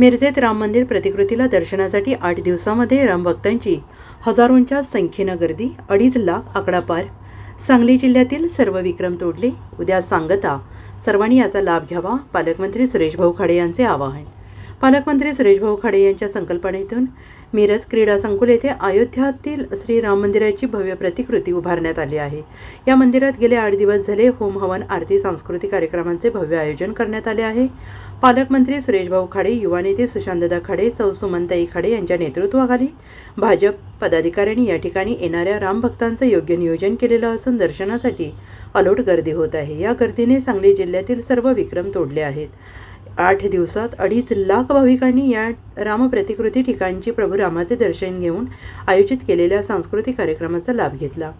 मिरजेत राम मंदिर प्रतिकृतीला दर्शनासाठी आठ दिवसामध्ये रामभक्तांची हजारोंच्या संख्येनं गर्दी अडीच लाख आकडा पार. सांगली जिल्ह्यातील सर्व विक्रम तोडले. उद्या सांगता. सर्वांनी याचा लाभ घ्यावा पालकमंत्री सुरेश भाऊ खाडे यांचे आवाहन. पालकमंत्री सुरेशभाऊ खाडे यांच्या संकल्पनेतून मिरज क्रीडा संकुल येथे अयोध्यातील श्री राम मंदिराची भव्य प्रतिकृती उभारण्यात आली आहे. या मंदिरात गेले आठ दिवस झाले होम हवन आरती सांस्कृतिक कार्यक्रमांचे भव्य आयोजन करण्यात आले आहे. पालकमंत्री सुरेशभाऊ खाडे युवा नेते सुशांतदा खाडे सौ सुमनताई खाडे यांच्या नेतृत्वाखाली भाजप पदाधिकाऱ्यांनी या ठिकाणी येणाऱ्या रामभक्तांचं योग्य नियोजन केलेलं असून दर्शनासाठी अलोट गर्दी होत आहे. या गर्दीने सांगली जिल्ह्यातील सर्व विक्रम तोडले आहेत. आठ दिवसात अडीच लाख भाविकांनी या रामप्रतिकृती ठिकाणची प्रभू रामाचे दर्शन घेऊन आयोजित केलेल्या सांस्कृतिक कार्यक्रमाचा लाभ घेतला.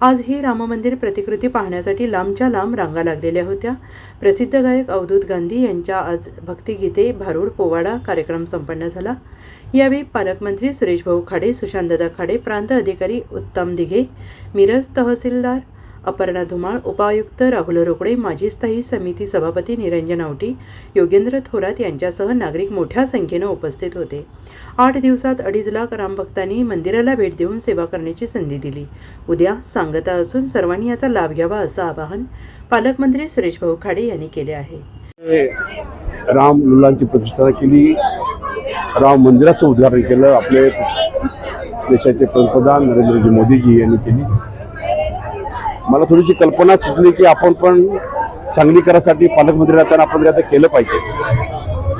आज ही राममंदिर प्रतिकृती पाहण्यासाठी लांबच्या लांब रांगा लागलेल्या होत्या. प्रसिद्ध गायक अवधूत गांधी यांच्या आज भक्तिगीते भारूड पोवाडा कार्यक्रम संपन्न झाला. यावेळी पालकमंत्री सुरेशभाऊ खाडे सुशांतदा खाडे प्रांत अधिकारी उत्तम दिघे मिरज तहसीलदार अपर्णा धुमाळ उपायुक्त राहुल रोकडे माजी स्थायी समिती सभापती निरंजन आवटी योगेंद्र थोरात यांच्यासह नागरिक मोठ्या संख्येनं उपस्थित होते. आठ दिवसात अडीच लाख रामभक्तांनी मंदिराला भेट देऊन सेवा करण्याची संधी दिली. उद्या सांगता असून सर्वांनी याचा लाभ घ्यावा असं आवाहन पालकमंत्री सुरेशभाऊ खाडे यांनी केले आहे. राम मुलांची प्रतिष्ठा केली. राम मंदिराचं उद्घाटन केलं. आपले देशाचे पंतप्रधान नरेंद्रजी मोदीजी यांनी केली. मला थोडीशी कल्पना सुचली की आपण पण सांगलीकरासाठी पालकमंत्री राहताना आपण ते आता केलं पाहिजे.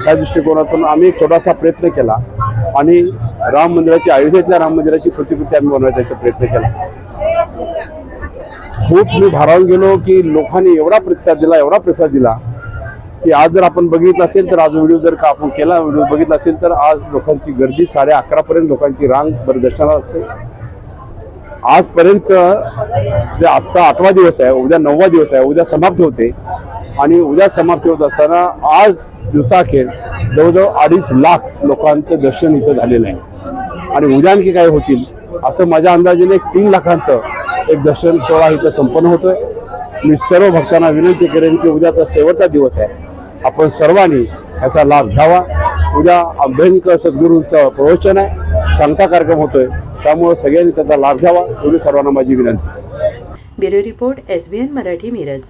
त्या दृष्टिकोनातून आम्ही एक छोटासा प्रयत्न केला आणि राम मंदिराची अयोध्येतल्या राम मंदिराची प्रतिकृती आम्ही बनवायचा प्रयत्न केला. खूप मी भारावून गेलो की लोकांनी एवढा प्रतिसाद दिला एवढा प्रतिसाद दिला की आज जर आपण बघितलं असेल तर आज व्हिडिओ जर का आपण केला व्हिडिओ बघितला असेल तर आज लोकांची गर्दी साडे अकरापर्यंत लोकांची रांग दर्शनाला असते. आजपर्यंत जे आजचा आठवा दिवस आहे उद्या नववा दिवस आहे उद्या समाप्त होते. आणि उद्या समाप्त होत असताना आज दिवसाखेर जवळजवळ अडीच लाख लोकांचं दर्शन इथं झालेलं आहे. आणि उद्या आणखी काय होतील असं माझ्या अंदाजाने एक तीन लाखांचं एक दर्शन सोहळा इथं संपन्न होतोय. मी सर्व भक्तांना विनंती करेन की उद्याचा शेवटचा दिवस आहे. आपण सर्वांनी याचा लाभ घ्यावा. उद्या अभ्यंकर सद्गुरूंचं प्रवचन आहे. सांगता कार्यक्रम होतोय. त्यामुळे सगळ्यांनी त्याचा लाभ घ्यावा. एवढी सर्वांना माझी विनंती. Bureau report S B N Marathi Miraj.